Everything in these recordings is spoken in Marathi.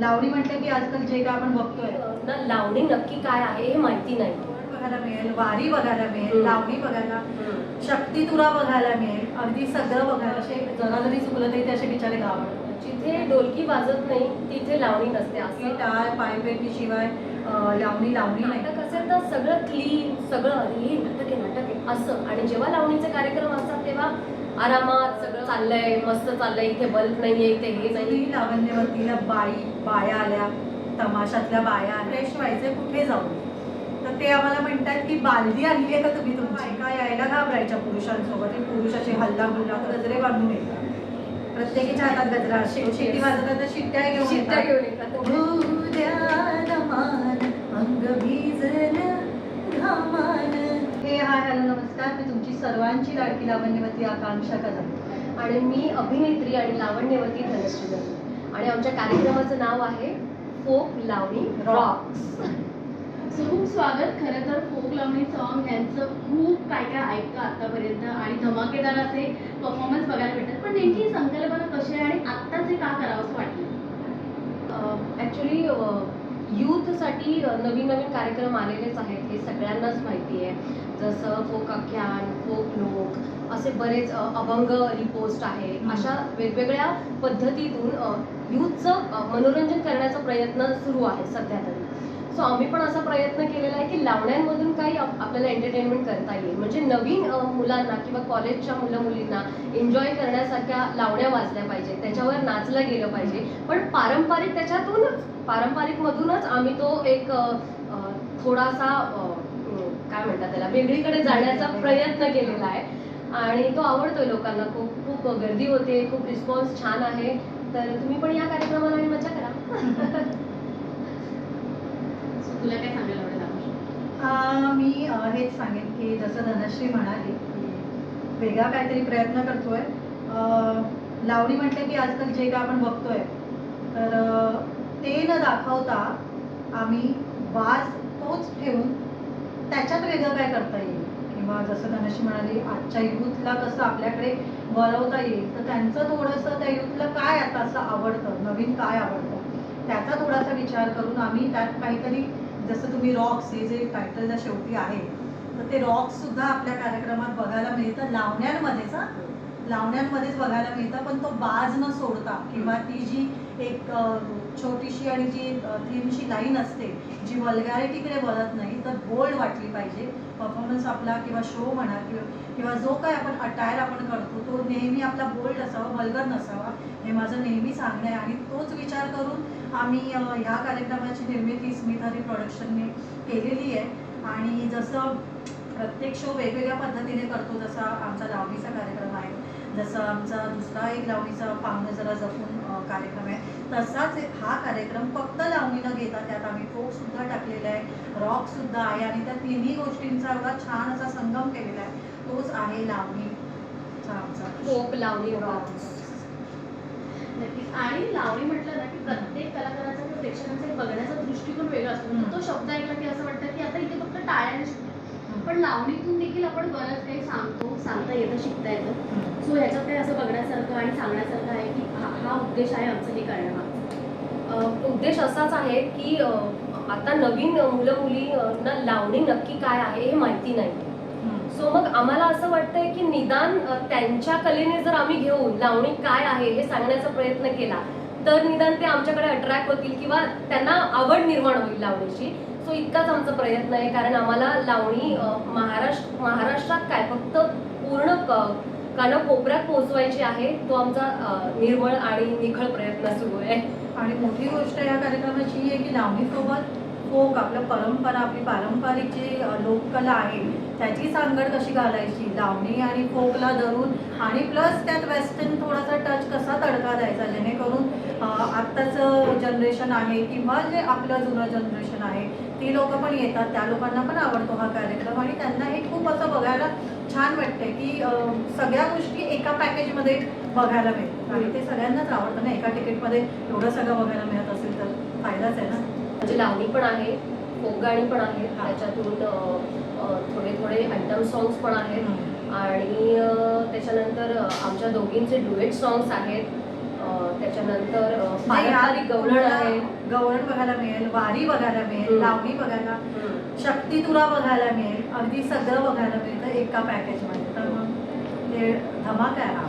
लावणी म्हटलं की आजकाल जे काय आपण बघतोय. ना लावणी नक्की काय आहे हे माहिती नाही. बघायला मिळेल वारी बघायला मिळेल. लावणी बघायला. शक्ती तुरा बघायला मिळेल अगदी सगळं बघायला. असे जरा जरी चुकलं तरी ते असे बिचारे गावड जिथे डोलकी वाजत नाही तिथे लावणी नसते. असं टाळ पायपेटी शिवाय लावणी लावणी नाही. नाटक असेल तर सगळं क्लीन सगळं हे नाटक आहे नाटक आहे. असं. आणि जेव्हा लावणीचे कार्यक्रम असतात तेव्हा आरामात सगळं चाललंय मस्त चाललंय इथे बल्ब नाहीये इथे हे नाही ती लावण्यवतीला बाई बाया आल्या तमाशातल्या बाया फ्रेश व्हायचे कुठे जाऊ? तर ते आम्हाला म्हणतात की बालदी आणली आहे का तुम्ही तुमची? का यायला घाबरायच्या पुरुषांसोबत. हे पुरुष असे हल्ला गुल्ला गजरे बांधून येतात. प्रत्येकीच्या हातात गजरा शिट्टी वाजवतात तर शिट्ट्या घेऊन शिट्ट्या. घेऊन येतात. हाय हॅलो नमस्कार. मी तुमची सर्वांची लाडकी लावण्यवती आकांक्षा कदम. आणि मी अभिनेत्री आणि लावण्यवती धनश्री दत्त. आणि आमच्या कार्यक्रमाचं नाव आहे फोक लावणी रॉक्स. सो खूप स्वागत. खरं तर फोक लावणी सॉन्ग यांचं खूप काय काय ऐकतं आतापर्यंत. आणि धमाकेदार असे परफॉर्मन्स बघायला भेटतात. पण नेमकी संकल्पना कशी आहे आणि आत्ताच हे का करावं असं वाटलं ॲक्च्युली यूथसाठी नवीन नवीन कार्यक्रम आलेलेच आहेत हे सगळ्यांनाच माहिती आहे. जसं फोक आख्यान फोक लोक असे बरेच अभंग रिपोस्ट आहे. अशा वेगवेगळ्या पद्धतीतून यूथचं मनोरंजन करण्याचा प्रयत्न सुरू आहे सध्या तरी. सो आम्ही पण असा प्रयत्न केलेला आहे की लावण्यांमधून काही आप- आपल्याला एंटरटेनमेंट करता येईल. म्हणजे नवीन मुलांना किंवा कॉलेजच्या मुलं मुलींना एन्जॉय करण्यासारख्या लावण्या वाजल्या पाहिजेत. त्याच्यावर नाचलं गेलं पाहिजे. पण पारंपरिक त्याच्यातूनच पारंपरिकमधूनच आम्ही तो एक थोडासा काय म्हणतात त्याला वेगळीकडे जाण्याचा प्रयत्न केलेला आहे. आणि तो आवडतोय लोकांना. खूप खूप गर्दी होते. खूप रिस्पॉन्स छान आहे. तर तुम्ही पण या कार्यक्रमाला आणि मजा करा. तुला काय सांगायला आवडेल मी हेच सांगेन की जसं धनश्री म्हणाली वेगळा काहीतरी प्रयत्न करतोय. लावणी म्हटलं की आजकाल जे काय आपण बघतोय तर ते न दाखवता आम्ही वास तोच ठेवून त्याच्यात वेगळं काय करता येईल? किंवा जसं धनश्री म्हणाली आजच्या युथला कसं आपल्याकडे वळवता येईल तर त्यांचं थोडंसं त्या युथला काय आता असं आवडतं नवीन काय आवडतं त्याचा थोडासा विचार करून आम्ही त्यात काहीतरी जसं तुम्ही रॉक्स हे जे टायटलच्या शेवटी आहे तर ते रॉक्स सुद्धा आपल्या कार्यक्रमात बघायला मिळतं. लावण्यांमध्येच हा. लावण्यांमध्येच बघायला मिळतं पण तो बाज न सोडता किंवा ती जी एक छोटीशी आणि जी थीमशी लाईन असते जी वल्गॅरिटीकडे वळत नाही तर बोल्ड वाटली पाहिजे. परफॉर्मन्स आपला किंवा शो म्हणा किंवा किंवा जो काय आपण अटायर आपण करतो तो नेहमी आपला बोल्ड असावा वल्गर नसावा हे माझं नेहमी सांगणं आहे. आणि तोच विचार करून आम्ही ह्या कार्यक्रमाची निर्मिती स्मित हरी प्रोडक्शनने केलेली आहे. आणि जसं प्रत्येक शो वेगवेगळ्या पद्धतीने करतो जसा आमचा लावणीचा कार्यक्रम आहे जसं आमचा दुसरा एक लावणीचा पाहुणे जरा जपून कार्यक्रम आहे. तसाच हा कार्यक्रम फक्त लावणी न घेता त्यात आम्ही फोक सुद्धा टाकलेला आहे रॉक सुद्धा आहे आणि त्या तिन्ही गोष्टींचा एवढा छान असा संगम केलेला आहे. तोच आहे लावणीचा आमचा. फोक लावणी. रॉक्स नक्कीच. आणि लावणी म्हटलं ना की प्रत्येक कलाकाराचा किंवा प्रेक्षकांचा एक बघण्याचा दृष्टिकोन वेगळा असतो. तो शब्द ऐकला की असं वाटतं की आता इथे फक्त शिकतो पण लावणीतून देखील आपण बरंच काही सांगतो सांगता येतं शिकता येतं. सो ह्याच्यात काही असं बघण्यासारखं आणि सांगण्यासारखं आहे की हा हा उद्देश आहे आमचं हे करण्यामागचा उद्देश असाच आहे की आता नवीन मुलं मुलींना लावणी नक्की काय आहे हे माहिती नाही. सो मग आम्हाला असं वाटतंय की निदान त्यांच्या कलेने जर आम्ही घेऊन लावणी काय आहे हे सांगण्याचा प्रयत्न केला तर निदान ते आमच्याकडे अट्रॅक्ट होतील किंवा त्यांना आवड निर्माण होईल लावणीची. सो इतकाच आमचा प्रयत्न आहे कारण आम्हाला लावणी महाराष्ट्र महाराष्ट्रात काय फक्त पूर्ण कानाकोपऱ्यात पोहोचवायची आहे तो आमचा निर्मळ आणि निखळ प्रयत्न सुरू आहे. आणि मोठी गोष्ट या कार्यक्रमाची ही आहे की लावणीसोबत फोक आपलं परंपरा आपली पारंपरिक जी लोककला आहे त्याची सांगड कशी घालायची? लावणी आणि फोकला धरून आणि प्लस त्यात वेस्टर्न थोडासा टच कसा तडका द्यायचा? जेणेकरून आत्ताचं जनरेशन आहे किंवा जे आपलं जुनं जनरेशन आहे ती लोक पण येतात. त्या लोकांना पण आवडतो हा कार्यक्रम आणि त्यांना हे खूप असं बघायला छान वाटतंय की सगळ्या गोष्टी एका पॅकेजमध्ये बघायला मिळतात. आणि ते सगळ्यांनाच आवडतं ना? एका तिकीटमध्ये एवढं सगळं बघायला मिळत असेल तर फायदाच आहे ना? म्हणजे लावणी पण आहे फोक गाणी पण आहेत. हा. त्याच्यातून थोडे थोडे आयटम सॉंग्स पण आहेत. आणि त्याच्यानंतर आमच्या दोघींचे डुएट सॉंग्स आहेत. त्याच्यानंतर पारंपरिक गवळण आहे. गवळण बघायला मिळेल वारी बघायला मिळेल. लावणी बघायला हम्म. शक्तितुरा बघायला मिळेल अगदी सगळं बघायला मिळतं एका पॅकेजमध्ये तर मग ते धमाका आहे हा.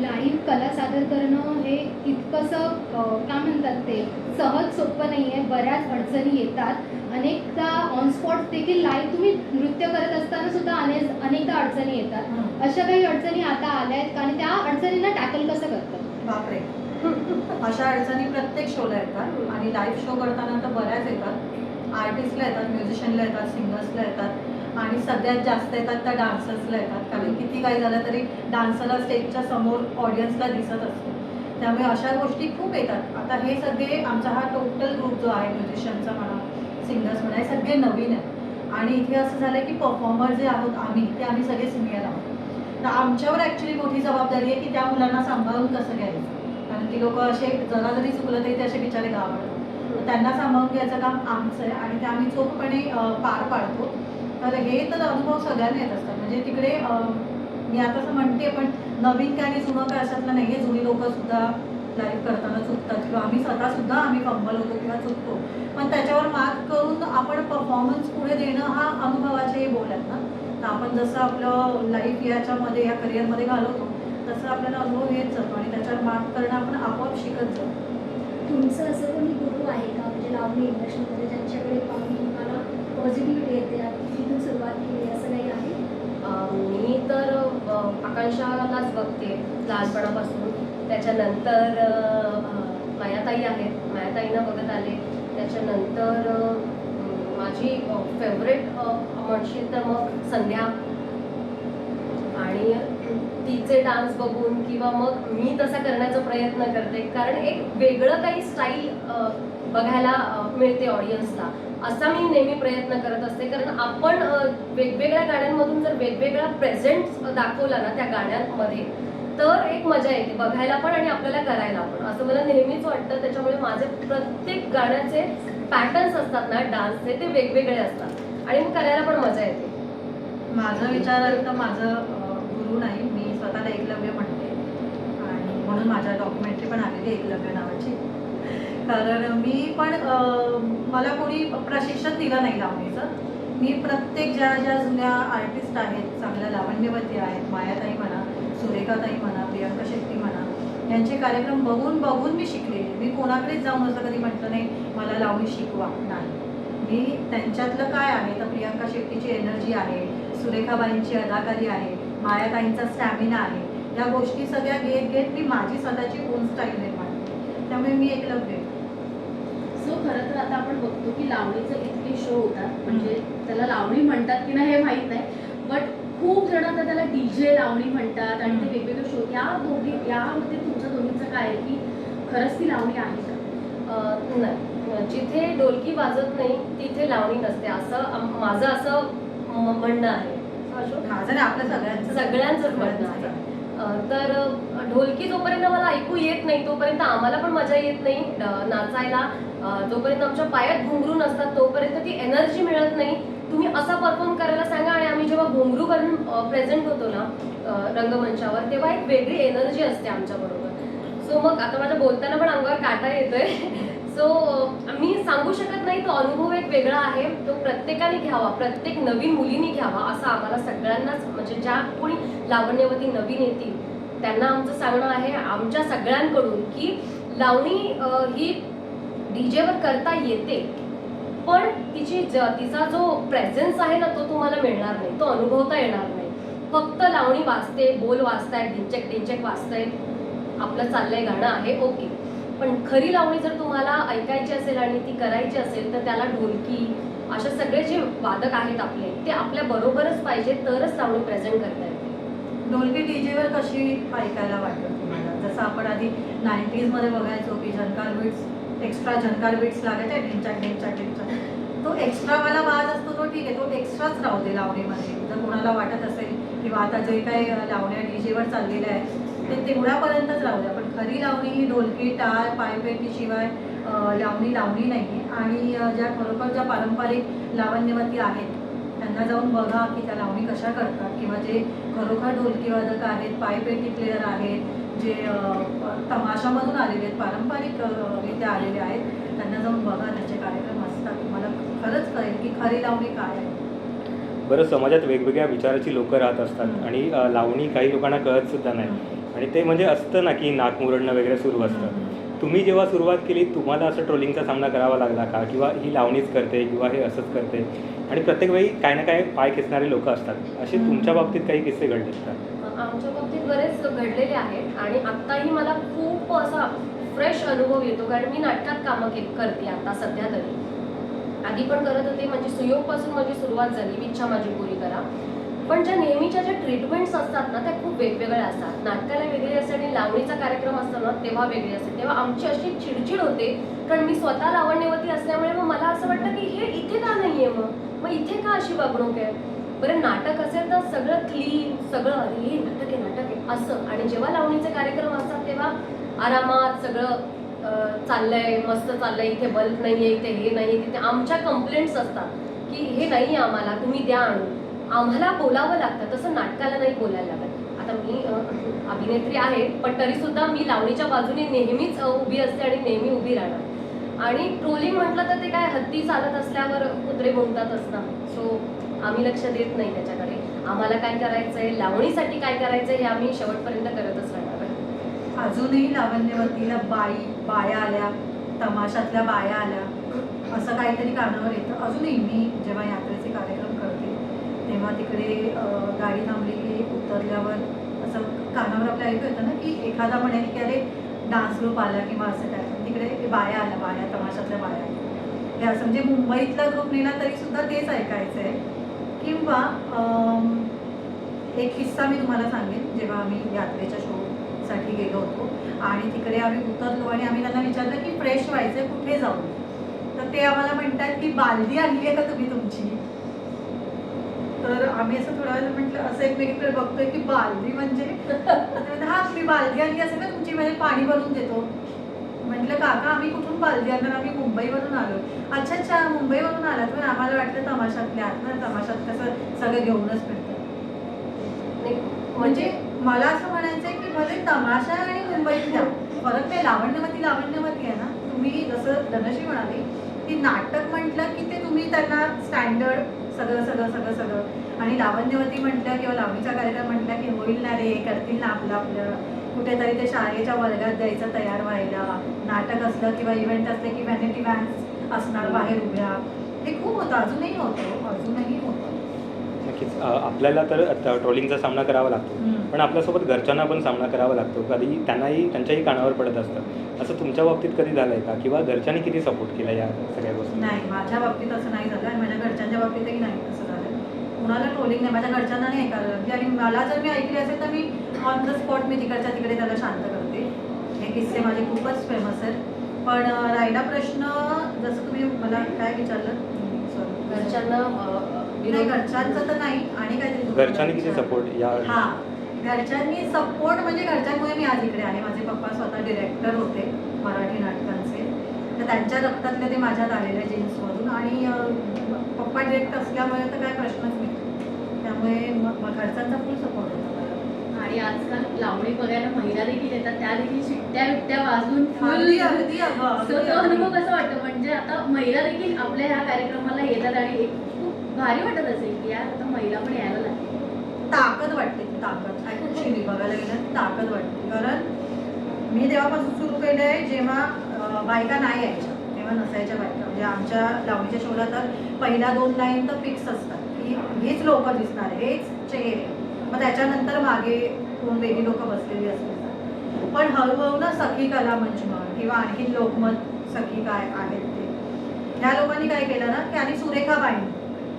लाईव्ह कला सादर करणं हे इतकंसं काय म्हणतात ते सहज सोपं नाही आहे बऱ्याच अडचणी येतात. अनेकदा ऑन स्पॉट देखील लाईव्ह तुम्ही नृत्य करत असताना सुद्धा अनेक अनेकदा अडचणी येतात. अशा काही अडचणी आता आल्या आहेत आणि त्या अडचणींना टॅकल कसं करतात? बापरे. अशा अडचणी प्रत्येक शोला येतात आणि लाईव्ह शो करताना तर बऱ्याच येतात. आर्टिस्टला येतात म्युझिशियनला येतात सिंगर्सला येतात. आणि सगळ्यात जास्त येतात त्या डान्सर्सला येतात. कारण किती काही झालं तरी डान्सरला स्टेजच्या समोर ऑडियन्सला दिसत असतो. त्यामुळे अशा गोष्टी खूप येतात. आता हे सगळे आमचा हा टोटल ग्रुप जो आहे म्युझिशियनचा म्हणा सिंगर्स म्हणा हे सगळे नवीन आहे आणि इथे असं झालं की परफॉर्मर जे आहोत आम्ही ते आम्ही सगळे सिनियर आहोत. तर आमच्यावर ॲक्च्युली मोठी जबाबदारी आहे की त्या मुलांना सांभाळून कसं घ्यायचं? कारण की लोक असे जरा जरी चुकलं तरी ते असे बिचारे गावडतात त्यांना सांभाळून घ्यायचं काम आमचं आहे. आणि ते आम्ही चोखपणे पार पाडतो. तर हे तर अनुभव सगळ्यांना येत असतात. म्हणजे तिकडे मी आता असं म्हणते पण नवीन काय आणि जुनं काय अशातलं नाही आहे जुनी लोक सुद्धा लाईव्ह करताना चुकतात. किंवा आम्ही स्वतः सुद्धा आम्ही कंबल होतो किंवा चुकतो. पण त्याच्यावर मात करून आपण परफॉर्मन्स पुढे देणं हा अनुभवाचे बोल आहेत ना. तर आपण जसं आपलं लाईफ याच्यामध्ये या करिअरमध्ये घालवतो तसं आपल्याला अनुभव येत जातो. आणि त्याच्यावर मात करणं आपण आपोआप शिकत जातो. तुमचं असं कोणी गुरु आहे का? म्हणजे लावणी इंडस्ट्रीमध्ये ज्यांच्याकडे पाहून पॉझिटिव्हिटी येते तिथून सुरुवात केली असं नाही आहे? मी तर आकांक्षालाच बघते लहानपणापासून. त्याच्यानंतर मायाताई आहेत मायाताईंना बघत आले. त्याच्यानंतर माझी फेवरेट म्हणशील तर मग संध्या. आणि तिचे डान्स बघून किंवा मग मी तसा करण्याचा प्रयत्न करते. कारण एक वेगळं काही स्टाईल बघायला मिळते ऑडियन्सला असा मी नेहमी प्रयत्न करत असते. कारण आपण वेगवेगळ्या गाण्यांमधून जर वेगवेगळा प्रेझेंट दाखवला ना त्या गाण्यांमध्ये तर एक मजा येते. बघायला पण आणि आपल्याला करायला पण. असं मला नेहमीच वाटतं. त्याच्यामुळे माझे प्रत्येक गाण्याचे पॅटर्न्स असतात ना डान्सचे ते वेगवेगळे असतात. आणि मग करायला पण मजा येते. माझा विचार तर माझं गुरु नाही. मी स्वतःला एकलव्य म्हणते. आणि म्हणून माझ्या डॉक्युमेंटरी पण आलेली एकलव्य नावाची. कारण मी पण मला कोणी प्रशिक्षण दिलं नाही लावणीचं. मी प्रत्येक ज्या ज्या जुन्या आर्टिस्ट आहेत चांगल्या लावण्यवती आहेत मायाताई म्हणा सुरेखाताई म्हणा प्रियंका शेट्टी म्हणा यांचे कार्यक्रम बघून बघून मी शिकले मी कोणाकडेच जाऊन असं कधी म्हटलं नाही मला लावणी शिकवा. नाही. मी त्यांच्यातलं काय आहे? तर प्रियंका शेट्टीची एनर्जी आहे सुरेखाबाईंची अदाकारी आहे मायाताईंचा स्टॅमिना आहे. या गोष्टी सगळ्या घेत घेत मी माझी स्वतःची ओन स्टाईल निर्माण त्यामुळे मी एकलव्य. आहे. खरं तर आता आपण बघतो की लावणीचे इतके शो होतात म्हणजे त्याला लावणी म्हणतात की नाही हे माहीत नाही. बट खूप जण आता त्याला डीजे लावणी म्हणतात आणि ते वेगवेगळे शो या दोघी यामध्ये तुमच्या दोघींचं काय आहे की खरंच ती लावणी आहे का? जिथे डोलकी वाजत नाही तिथे लावणी नसते. असं माझं असं म्हणणं आहे. सगळ्यांचंच म्हणणं आहे. तर ढोलकी जोपर्यंत मला ऐकू येत नाही तोपर्यंत आम्हाला पण मजा येत नाही नाचायला. जोपर्यंत आमच्या पायात घुंगरू नसतात तोपर्यंत ती एनर्जी मिळत नाही. तुम्ही असा परफॉर्म करायला सांगा आणि आम्ही जेव्हा घुंगरू करून प्रेझेंट होतो ना रंगमंचावर तेव्हा एक वेगळी एनर्जी असते आमच्या बरोबर. सो मग आता माझ्या बोलताना पण अंगावर काटा येतोय. सो मी सांगू शकत नाही तो अनुभव एक वेगळा आहे. तो प्रत्येकाने घ्यावा प्रत्येक नवीन मुलीने घ्यावा असं आम्हाला सगळ्यांनाच म्हणजे ज्या कोणी लावण्यवती नवीन येतील त्यांना आमचं सांगणं आहे आमच्या सगळ्यांकडून की लावणी ही डीजेवर करता येते. पण तिची ज तिचा जो प्रेझेन्स आहे ना तो तुम्हाला मिळणार नाही. तो अनुभवता येणार नाही. फक्त लावणी वाजते बोल वाजतायत डिंचक डिंचक वाजतायत आपलं चाललंय गाणं आहे ओके. पण खरी लावणी जर तुम्हाला ऐकायची असेल आणि ती करायची असेल तर त्याला ढोलकी अशा सगळे जे वादक आहेत आपले ते आपल्या बरोबरच पाहिजे तरच लावणी प्रेझेंट करता येते. ढोलकी डीजेवर कशी ऐकायला वाटतं तुम्हाला? जसं आपण आधी नाईन्टीजमध्ये बघायचो की Jhankar beats extra Jhankar beats लागायचे ढिंचाक ढिंचाक ढिंचाक तो एक्स्ट्रा वाज असतो तो ठीक आहे तो एक्स्ट्राच राहू दे लावणीमध्ये. जर कोणाला वाटत असेल किंवा आता जे काही लावण्या डीजेवर चाललेल्या आहे ते तेवढ्यापर्यंतच राहू द्या. पण खरी लावणी ही ढोलकी टाळ पायपेटीशिवाय लावणी लावणी नाही. आणि ज्या खरोखर ज्या पारंपरिक लावण्यवती आहेत त्यांना जाऊन बघा की त्या लावणी कशा करतात. किंवा जे खरोखर ढोलकी वादक आहेत पायपेटी प्लेअर आहेत जे तमाशामधून आलेले आहेत पारंपरिक रित्या आलेले आहेत त्यांना जाऊन बघा त्यांचे कार्यक्रम असतात. तुम्हाला खरंच कळेल की खरी लावणी काय आहे. बरं समाजात वेगवेगळ्या विचाराची लोक राहत असतात आणि लावणी काही लोकांना कळत सुद्धा नाही. आणि ते म्हणजे असतं ना की नाक मुरडणं वगैरे सुरू असतं. तुम्ही जेव्हा सुरुवात केली तुम्हाला असं ट्रोलिंगचा सामना करावा लागला का? किंवा ही लावणीच करते किंवा हे असंच करते? आणि प्रत्येक वेळी काही ना काही पाय खेचणारे लोक असतात. असे तुमच्या बाबतीत काही किस्से घडलेत का? आमच्या बाबतीत बरेच घडलेले आहेत आणि आत्ताही मला खूप असा फ्रेश अनुभव येतो कारण मी नाटकात कामं के करते आता सध्या तरी. आधी पण करत होते म्हणजे सुयोगपासून माझी सुरुवात झाली इच्छा माझी पुरी करा. पण ज्या नेहमीच्या ज्या ट्रीटमेंट्स असतात ना त्या खूप वेगवेगळ्या असतात. नाटकाला वेगळी असते आणि लावणीचा कार्यक्रम असतो ना तेव्हा वेगळी असते. तेव्हा आमची अशी चिडचिड होते कारण मी स्वतः लावण्यवती असल्यामुळे मग मला असं वाटतं की हे इथे का नाही आहे मग? मग इथे का अशी वागणूक आहे? बरं नाटक असेल तर सगळं क्लीन सगळं अरे हे नाटक आहे नाटक आहे. असं. आणि जेव्हा लावणीचे कार्यक्रम असतात तेव्हा आरामात सगळं चाललंय मस्त चाललंय. इथे बल्ब नाहीये इथे हे नाही तिथे आमच्या कंप्लेंट्स असतात की हे नाही आम्हाला तुम्ही द्या आणून. आम्हाला बोलावं लागतं तसं नाटकाला नाही बोलायला लागत. आता मी अभिनेत्री आहे पण तरीसुद्धा मी लावणीच्या बाजूने नेहमीच उभी असते आणि नेहमी उभी राहणार. आणि ट्रोलिंग म्हटलं तर ते काय हत्ती चालत असल्यावर कुत्रे बोलतातच असणार सो आम्ही लक्ष देत नाही त्याच्याकडे. आम्हाला काय करायचंय? लावणीसाठी काय करायचंय हे आम्ही शेवटपर्यंत करतच राहणार अजूनही लावण्यवतीला बाई बाया आल्या तमाशातल्या बाया आल्या. असं काहीतरी कानावर येतं. अजूनही मी जेव्हा यात्रेचे कार्यक्रम करते तेव्हा तिकडे गाडी थांबली की उतरल्यावर असं कानावर आपल्या ऐकू येतं ना की एखादा म्हणेल की अरे डान्स ग्रुप आला किंवा असं काय. तिकडे बाया आल्या बाया तमाशातल्या बाया. आल्या. हे असं म्हणजे मुंबईतला ग्रुप नेला तरी सुद्धा तेच ऐकायचं आहे किंवा एक किस्सा मी तुम्हाला सांगेन जेव्हा आम्ही यात्रेच्या शोसाठी गेलो होतो आणि तिकडे आम्ही उतरलो आणि आम्ही त्यांना विचारलं की फ्रेश व्हायचं कुठे जाऊ? तर ते आम्हाला म्हणतात की बालदी आणली आहे का तुम्ही तुमची? तर आम्ही असं थोडा वेळ म्हटलं असं एकमेकीकडे बघतोय की बालदी म्हणजे? हा तुम्ही बालदी आणली असेल का तुमची म्हणजे पाणी भरून देतो. म्हटलं काका आम्ही कुठून बालदी आणणार? आम्ही मुंबईवरून आलो. अच्छा अच्छा मुंबईवरून आलात पण आम्हाला वाटलं तमाशातले आहात ना. तमाशात कसं सगळं घेऊनच फिरतं. नाही, म्हणजे मला असं म्हणायचंय की भले तमाशा आणि मुंबईतल्या फरक ते लावण्यवती लावण्यवती आहे ना. तुम्ही जसं धनश्री म्हणाली की नाटक म्हटलं की ते तुम्ही त्यांना स्टँडर्ड सगळं सगळं सगळं सगळं. आणि लावण्यवती म्हटलं किंवा लावणीचा कार्यक्रम म्हटला की होईल ना रे करतील ना आपलं आपलं. कुठेतरी ते शाळेच्या वर्गात द्यायचं तयार व्हायला. नाटक असलं किंवा इव्हेंट असले की व्हॅनिटी व्हॅन्स असणार बाहेर उभ्या. हे खूप होतं. अजूनही होतं. अजूनही होतं. नक्कीच. आपल्याला तर ट्रोलिंगचा सामना करावा लागतो. पण आपल्यासोबत घरच्यांना पण सामना करावा लागतो. कधी त्यांनाही त्यांच्याही कानावर पडत असतं. असं तुमच्या बाबतीत कधी झालं आहे का? किंवा घरच्यांनी किती सपोर्ट केला या सगळ्या गोष्टी? नाही. माझ्या बाबतीत असं नाही झालं आणि माझ्या घरच्यांच्या बाबतीतही नाही. असं कुणाला ट्रोलिंग नाही माझ्या घरच्यांना नाही ऐकायला लागली. आणि मला जर मी ऐकली असेल तर मी ऑन द स्पॉट मी तिकडच्या तिकडे त्याला शांत करते. हे किस्से माझे खूपच फेमस आहेत. पण राहिला प्रश्न जसं तुम्ही मला काय विचारलं? सॉरी घरच्यांना नाही घरच्यांचं तर नाही आणि घरच्यांनी किती विचारलं. सपोर्ट या हा. घरच्यांनी सपोर्ट म्हणजे घरच्यांमुळे मी आज इकडे आहे. माझे पप्पा स्वतः डिरेक्टर होते मराठी नाटकांचे. तर त्यांच्या रक्तातले ते माझ्यात आलेले जीन्समधून आणि पप्पा डिरेक्ट असल्यामुळे तर काय प्रश्नच नाही. त्यामुळे म- म- घरच्यांचा फुल सपोर्ट होता मला. आणि आजकाल लावणी बघायला महिला देखील येतात त्या देखील शिट्ट्या बिट्ट्या वाजून फुल अगदी अनुभव. कसा वाटतो? म्हणजे आता महिला देखील आपल्या ह्या कार्यक्रमाला येतात आणि एक खूप भारी वाटत असेल की यार आता महिला पण यायला लागली. ताकद वाटते ताकद. ऍक्च्युली बघायला गेलं ताकद वाटते. कारण मी तेव्हापासून सुरू केलं आहे जेव्हा बायका नाही यायच्या. तेव्हा नसायच्या बायका. म्हणजे आमच्या लावणीच्या शोला तर पहिल्या दोन लाईन तर फिक्स असतात. की हेच लोक दिसणार हेच चेहरे. मग त्याच्यानंतर मागे कोण वेगळी लोक बसलेली असतात पण हळूहळू ना सखी कला मंच म्हण किंवा आणखी लोकमत सखी काय आहेत ते. ह्या लोकांनी काय केलं ना की आधी सुरेखाबाई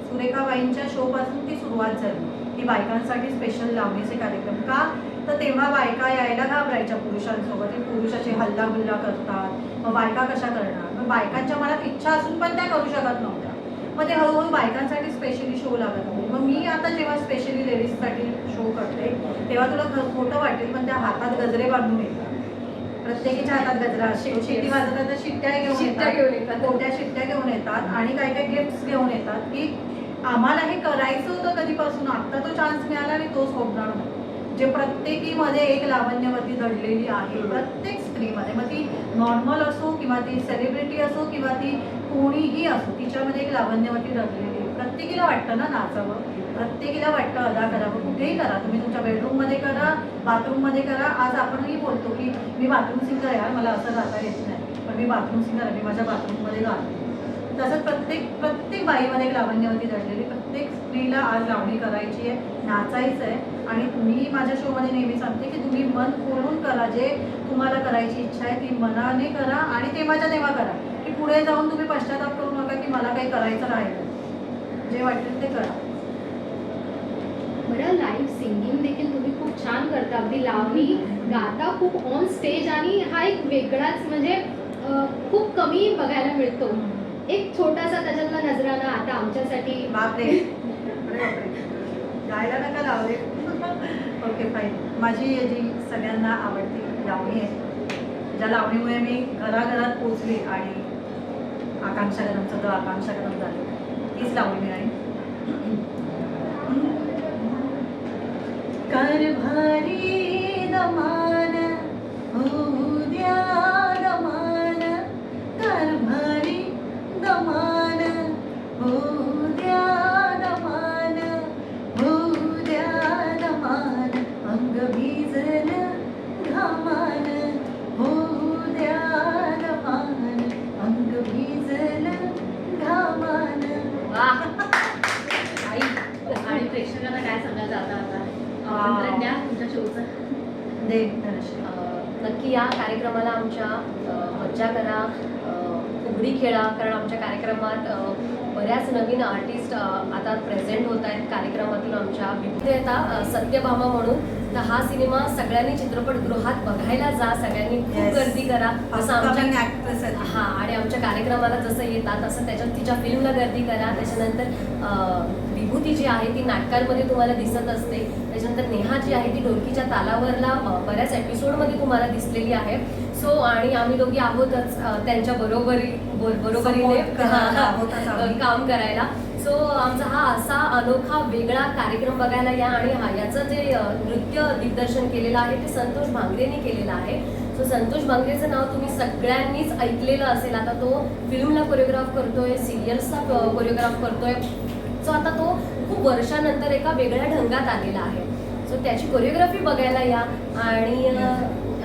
सुरेखाबाईंच्या शोपासून ती सुरुवात झाली. की बायकांसाठी स्पेशल लावणीचे कार्यक्रम. का? तर तेव्हा बायका यायला घाबरायच्या पुरुषांसोबत. पुरुषाचे पुरुष असे हल्ला गुल्ला करतात. मग बायका कशा करणार? बायकांच्या मनात इच्छा असून पण त्या करू शकत नव्हत्या. मग ते हळूहळू बायकांसाठी स्पेशली शो लागत होते. मग मी आता जेव्हा स्पेशली लेडीजसाठी शो करते तेव्हा तुला खोटं वाटेल पण त्या हातात गजरे बांधून येतात. प्रत्येकीच्या हातात गजरा शिट्टी वाजवतात तर शिट्ट्या घेऊन शिट्ट्या येतात घेऊन येतात. मोठ्या शिट्ट्या घेऊन येतात आणि काही काही गिफ्ट्स घेऊन येतात की आम्हाला हे करायचं होतं कधीपासून आत्ता तो चान्स मिळाला आणि तो सोडणार नाही जे प्रत्येकीमध्ये एक लावण्यवती दडलेली आहे प्रत्येक स्त्रीमध्ये मग ती नॉर्मल असो किंवा ती सेलिब्रिटी असो किंवा ती कोणीही असो तिच्यामध्ये एक लावण्यवती दडलेली आहे. प्रत्येकीला वाटतं ना नाचावं? प्रत्येकीला वाटतं अदा करावं कुठेही करा तुम्ही तुमच्या बेडरूममध्ये करा बाथरूममध्ये करा. आज आपणही बोलतो की मी बाथरूम सिंगर यार मला असं गाता येत नाही. पण मी बाथरूम सिंगर आहे मी माझ्या बाथरूममध्ये गाते तसंच प्रत्येक प्रत्येक बाईमध्ये एक लावण्यवती दडलेली प्रत्येक स्त्रीला आज लावणी करायची आहे नाचायचं आहे आणि तुम्ही माझ्या शोमध्ये नेहमी सांगते की तुम्ही मन खोलून करा जे तुम्हाला करायची इच्छा आहे ती मनाने करा आणि तेव्हाच्या तेव्हा करा. की पुढे जाऊन तुम्ही पश्चाताप करू नका की मला काही करायचं राहिलं जे वाटेल ते करा. बरं लाईव्ह सिंगिंग देखील तुम्ही खूप छान करता. अगदी लावणी गाता खूप ऑन स्टेज आणि हा एक वेगळाच म्हणजे खूप कमी बघायला मिळतो. एक छोटासा त्याच्यातला नजराना आता आमच्यासाठी. बापरे. गायला नका लावले ओके फाईन माझी जी सगळ्यांना आवडती लावणी आहे ज्या लावणीमुळे मी घराघरात पोचली आणि आकांक्षा कदमचं तर आकांक्षा कदम झालं. तीच लावणी आहे. कारभारी भारी कार्यक्रमाला आमच्या मज्जा करा फुगडी खेळा कारण आमच्या कार्यक्रमात बऱ्याच नवीन आर्टिस्ट आता प्रेझेंट होत आहेत कार्यक्रमातून आमच्या. विविध येतात अं, सत्यभामा म्हणून. तर हा सिनेमा सगळ्यांनी चित्रपटगृहात बघायला जा सगळ्यांनी खूप. गर्दी करा. जसं आमच्या हा आणि आमच्या कार्यक्रमाला जसं येतात तसं त्याच्यात तिच्या फिल्मला गर्दी करा. त्याच्यानंतर विभूती जी आहे ती नाटकांमध्ये तुम्हाला दिसत असते. त्याच्यानंतर नेहा जी आहे ती ढोलकीच्या तालावरला बऱ्याच एपिसोडमध्ये तुम्हाला दिसलेली आहे. सो आणि आम्ही दोघी आहोतच त्यांच्या बरोबरी बर- बरोबरीने काम करायला. सो आमचा हा असा अनोखा वेगळा कार्यक्रम बघायला या आणि हा याचं जे नृत्य दिग्दर्शन केलेलं आहे ते संतोष भांगरेने केलेलं आहे. सो संतोष भांगरेचं नाव तुम्ही सगळ्यांनीच ऐकलेलं असेल. आता तो फिल्मला कोरिओग्राफ करतोय सिरियल्सचा कोरिओग्राफ करतोय. सो आता तो खूप वर्षानंतर एका वेगळ्या ढंगात आलेला आहे. सो त्याची कोरिओग्राफी बघायला या. आणि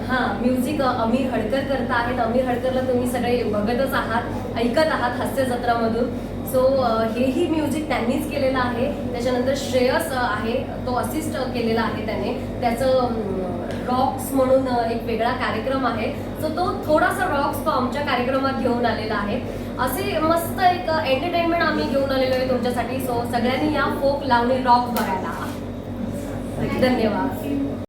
हां म्युझिक अमीर हडकर करता आहेत. अमीर हडकरला तुम्ही सगळे बघतच आहात ऐकत आहात हास्य जत्रामधून. सो हेही म्युझिक त्यांनीच केलेलं आहे. त्याच्यानंतर श्रेयस आहे. तो असिस्ट केलेला आहे त्याने. त्याचं रॉक्स म्हणून एक वेगळा कार्यक्रम आहे. सो तो थोडासा रॉक्स तो आमच्या कार्यक्रमात घेऊन आलेला आहे. असे मस्त एक एंटरटेनमेंट आम्ही घेऊन आलेलो आहे तुमच्यासाठी. सो सगळ्यांनी या फोक लावणी रॉक बघायला. धन्यवाद.